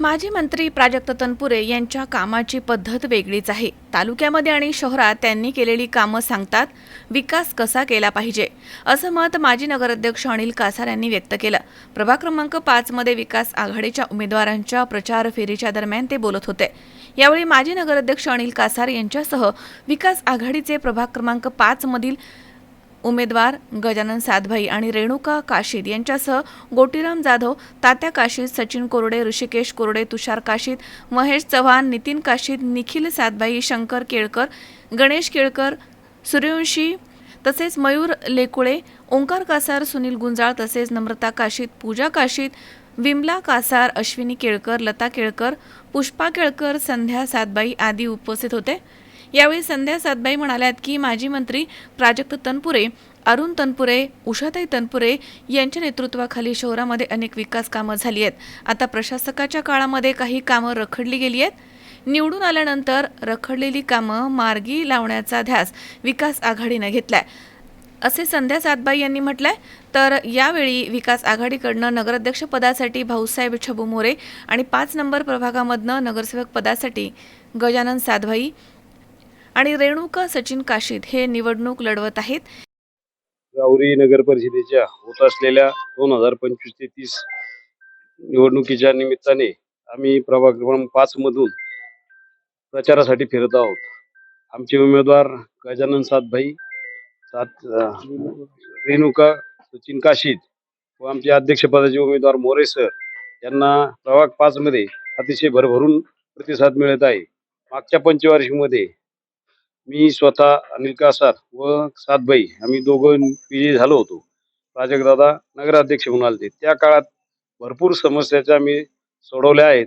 माजी मंत्री प्राजक्त तनपुरे यांच्या कामाची पद्धत वेगळीच आहे. तालुक्यामध्ये आणि शहरात त्यांनी केलेली कामं सांगतात विकास कसा केला पाहिजे? असं मत माजी नगराध्यक्ष अनिल कासार यांनी व्यक्त केलं. प्रभाग क्रमांक पाचमध्ये विकास आघाडीच्या उमेदवारांच्या प्रचार फेरीच्या दरम्यान ते बोलत होते. यावेळी माजी नगराध्यक्ष अनिल कासार यांच्यासह विकास आघाडीचे प्रभाग क्रमांक पाचमधील उमेदवार गजानन सातभाई आणि रेणुका काशीद यांच्यासह गोटीराम जाधव तात्या काशीद सचिन कोरडे ऋषिकेश कोरडे तुषार काशीद महेश चव्हाण नितीन काशीद निखिल सातभाई शंकर केळकर गणेश केळकर सूर्यवंशी तसेच मयूर लेकुळे ओंकार कासार सुनील गुंजाळ तसेच नम्रता काशीद पूजा काशीद विमला कासार अश्विनी केळकर लता केळकर पुष्पा केळकर संध्या सातबाई आदी उपस्थित होते. यावेळी संध्या सातबाई म्हणाल्यात की माजी मंत्री प्राजक्त तनपुरे अरुण तनपुरे उषाताई तनपुरे यांच्या नेतृत्वाखाली शहरामध्ये अनेक विकास कामं झाली आहेत. आता प्रशासकाच्या काळामध्ये काही कामं रखडली गेली आहेत. निवडून आल्यानंतर रखडलेली कामं मार्गी लावण्याचा ध्यास विकास आघाडीनं घेतलाय. असे संध्या सातबाई यांनी म्हटलंय तर यावेळी विकास आघाडीकडनं नगराध्यक्ष पदासाठी भाऊसाहेब छबू मोरे आणि पाच नंबर प्रभागामधनं नगरसेवक पदासाठी गजानन सातभाई आणि रेणुका सचिन काशीद हे निवडणूक लढवत आहेत. राहुरी नगर परिषदेच्या होत असलेल्या दोन हजार पंचवीस ते तीस निवडणुकीच्या निमित्ताने आम्ही प्रभाग क्रमांक पाच मधून प्रचारासाठी फिरत आहोत. आमचे उमेदवार गजानन सातभाई सात रेणुका सचिन काशीद व आमचे अध्यक्षपदाचे उमेदवार मोरे सर यांना प्रभाग पाच मध्ये अतिशय भरभरून प्रतिसाद मिळत आहे. मागच्या पंचवार्षिकमध्ये मी स्वतः अनिल कासार व सातबाई आम्ही दोघं विजयी झालो होतो. प्राजक्तदादा नगराध्यक्ष म्हणून आले त्या काळात भरपूर समस्याच्या मी सोडवल्या आहेत.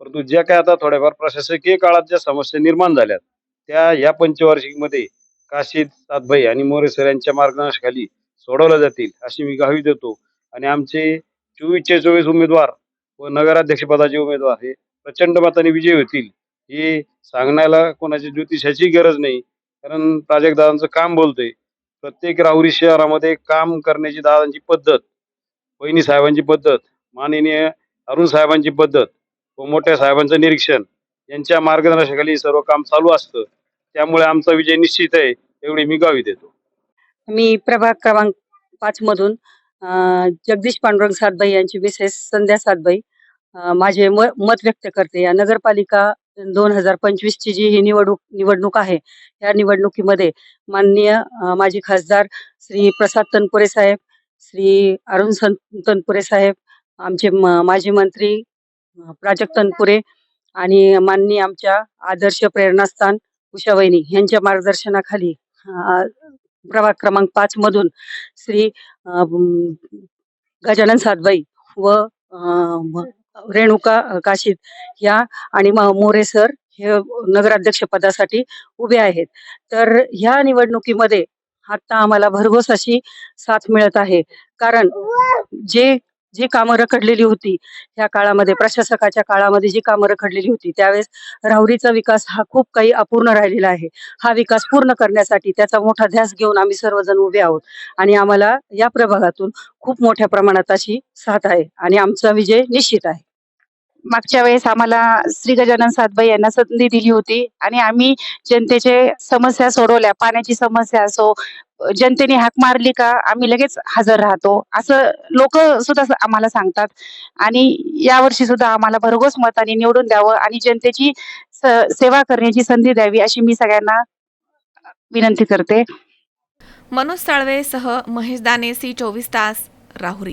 परंतु ज्या काय आता थोड्याफार प्रशासकीय काळात ज्या समस्या निर्माण झाल्यात त्या या पंचवार्षिकमध्ये काशीद सातभाई आणि मोरे सर यांच्या मार्गदर्शनाखाली सोडवल्या जातील अशी मी गावी देतो. आणि आमचे चोवीसचे चोवीस उमेदवार व नगराध्यक्षपदाचे उमेदवार हे प्रचंड मताने विजयी होतील हे सांगण्याला कोणाची ज्योतिषाची गरज नाही. कारण प्राजक्तदादांचं काम बोलतंय. प्रत्येक राहुरी शहरामध्ये काम करण्याची दादांची पद्धत वहिनी साहेबांची पद्धत माननीय अरुण साहेबांची पद्धत व मोठ्या साहेबांचं निरीक्षण यांच्या मार्गदर्शनाखाली सर्व काम चालू असतं. त्यामुळे आमचा विजय निश्चित आहे एवढी मी गावी देतो. मी प्रभाग क्रमांक पाच मधून जगदीश पांडुरंग सातबाई यांची मिसेस संध्या सातबाई माझे म- मत व्यक्त करते. या नगरपालिका दोन हजार पंचवीस ची जी ही निवडणूक निवडणूक आहे या निवडणुकीमध्ये माननीय माजी खासदार श्री प्रसाद तनपुरे साहेब श्री अरुण सन- तनपुरे साहेब आमचे म- माजी मंत्री प्राजक्त तनपुरे आणि माननीय आमच्या आदर्श प्रेरणास्थान उषावहिनी यांच्या मार्गदर्शनाखाली प्रभाग क्रमांक पाच मधून श्री गजानन सातबाई व रेणुका काशीद या आणि म- मोरे सर हे नगराध्यक्ष पदासाठी उभे आहेत. तर ह्या निवडणुकीमध्ये आता आम्हाला भरघोस अशी साथ मिळत आहे. कारण जे जी कामं रखडलेली होती या काळामध्ये प्रशासकाच्या काळामध्ये जी कामं रखडलेली होती त्यावेळेस राहुरीचा विकास हा खूप काही अपूर्ण राहिलेला आहे. हा विकास पूर्ण करण्यासाठी त्याचा मोठा ध्यास घेऊन आम्ही सर्वजण उभे आहोत. आणि आम्हाला या प्रभागातून खूप मोठ्या प्रमाणात अशी साथ आहे आणि आमचा विजय निश्चित आहे. मागच्या वेळेस आम्हाला श्री गजानन सातबाई यांना संधी दिली होती आणि आम्ही जनतेचे समस्या सोडवल्या पाण्याची समस्या असो जनतेने हाक मारली का आम्ही लगेच हजर राहतो. असं लोक सुद्धा आम्हाला सांगतात. आणि यावर्षी सुद्धा आम्हाला भरघोस मताने निवडून द्यावं आणि जनतेची स- सेवा करण्याची संधी द्यावी अशी मी सगळ्यांना विनंती करते. मनोज साळवेसह महेश दाने सी चोवीस तास राहुरी.